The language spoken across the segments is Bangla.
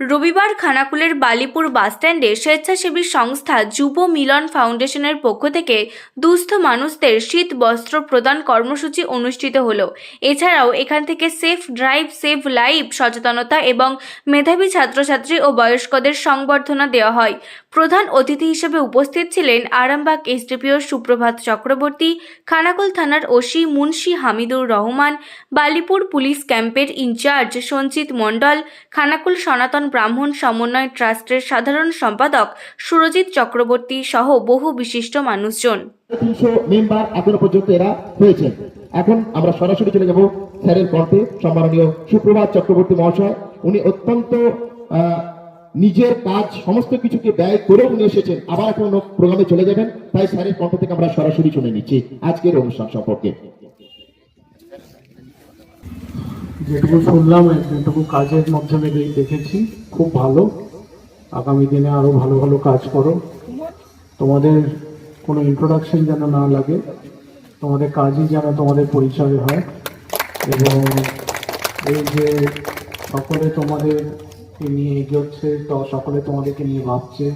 রবিবার খানাকুলের বালিপুর বাসস্ট্যান্ডে স্বেচ্ছাসেবী সংস্থা যুব মিলন ফাউন্ডেশনের পক্ষ থেকে দুস্থ মানুষদের শীত বস্ত্র প্রদান কর্মসূচি অনুষ্ঠিত হল। এছাড়াও এখান থেকে সেফ ড্রাইভ, সেভ লাইভ সচেতনতা এবং মেধাবী ছাত্রছাত্রী ও বয়স্কদের সংবর্ধনা দেওয়া হয়। প্রধান অতিথি হিসেবে উপস্থিত ছিলেন আরামবাগ এসডিপিও সুপ্রভাত চক্রবর্তী, খানাকুল থানার ওসি মুন্সি হামিদুর রহমান, বালিপুর পুলিশ ক্যাম্পের ইনচার্জ সঞ্চিত মণ্ডল, খানাকুল সনাতন ব্রাহ্মণ সমন্বয় ট্রাস্টের সাধারণ সম্পাদক সুরজিৎ চক্রবর্তী সহ বহু বিশিষ্ট মানুষজন। এখনও আমরা সরাসরি চলে যাব স্যারের কণ্ঠে। সম্মাননীয় সুপ্রভাত চক্রবর্তী মহাশয়, উনি অত্যন্ত নিজের কাজ সমস্ত কিছুকে ব্যয় করে উনি এসেছেন। আবার এখন প্রোগ্রামে চলে যাবেন। তাই স্যারের কণ্ঠ থেকে আমরা সরাসরি শুনে নিচ্ছি আজকের অনুষ্ঠান সম্পর্কে। যেটুকু শুনলাম যেটুকু কাজের মাধ্যমে দেখেছি। খুব ভালো। আগামী দিনে আরও ভালো ভালো কাজ করো। তোমাদের কোনো ইন্ট্রোডাকশন যেন না লাগে, তোমাদের কাজই যেন তোমাদের পরিচয় হয়। এবং এই যে সকলে তোমাদের নিয়ে এগোচ্ছে, তো সকলে তোমাদেরকে নিয়ে ভাবছে,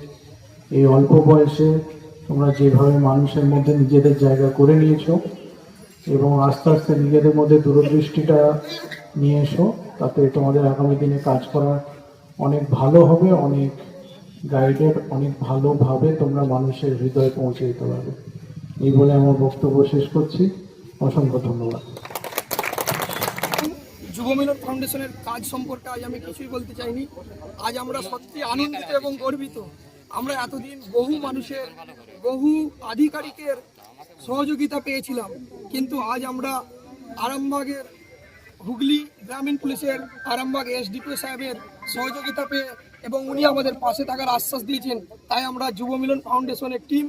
এই অল্প বয়সে তোমরা যেভাবে মানুষের মধ্যে নিজেদের জায়গা করে নিয়েছো এবং আস্তে আস্তে নিজেদের মধ্যে দূরদৃষ্টিটা নিয়ে এসো। তাতে তোমাদের আগামী দিনে কাজ করা অনেক ভালো হবে, অনেক গাইডেড অনেক ভালোভাবে তোমরা মানুষের হৃদয়ে পৌঁছে দিতে পারবে। এই বলে আমার বক্তব্য শেষ করছি। অসংখ্য ধন্যবাদ। যুব মিলন ফাউন্ডেশনের কাজ সম্পর্কে আজ আমি কিছুই বলতে চাইনি। আজ আমরা সত্যি আনন্দিত এবং গর্বিত। আমরা এতদিন বহু মানুষের, বহু আধিকারিকের সহযোগিতা পেয়েছিলাম। কিন্তু আজ আমরা আরামবাগের হুগলি গ্রামীণ পুলিশের আরামবাগ এসডিপিও সাহেবের সহযোগিতা পেয়ে এবং উনি আমাদের পাশে থাকার আশ্বাস দিয়েছেন। তাই আমরা যুব মিলন ফাউন্ডেশনের টিম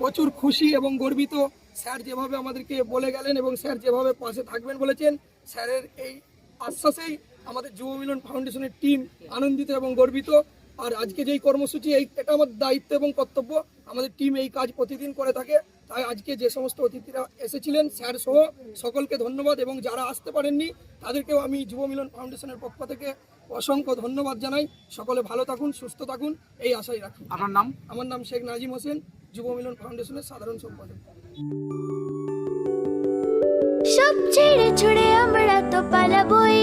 প্রচুর খুশি এবং গর্বিত। স্যার যেভাবে আমাদেরকে বলে গেলেন এবং স্যার যেভাবে পাশে থাকবেন বলেছেন, স্যারের এই আশ্বাসেই আমাদের যুব মিলন ফাউন্ডেশনের টিম আনন্দিত এবং গর্বিত। আর আজকে যেই কর্মসূচি, এই এটা আমার দায়িত্ব এবং কর্তব্য। আমাদের টিম এই কাজ প্রতিদিন করে থাকে। তাই আজকে যে সমস্ত অতিথিরা এসেছিলেন স্যার সহ সকলকে ধন্যবাদ এবং যারা আসতে পারেননি তাদেরকেও আমি যুব মিলন ফাউন্ডেশনের পক্ষ থেকে অসংখ্য ধন্যবাদ জানাই। সকলে ভালো থাকুন সুস্থ থাকুন এই আশাই রাখি। আপনার নাম? আমার নাম শেখ নাজিম হোসেন যুব মিলন ফাউন্ডেশনের সাধারণ সম্পাদক। সব ছেড়ে ছুড়ে আমরা তো পালাবই।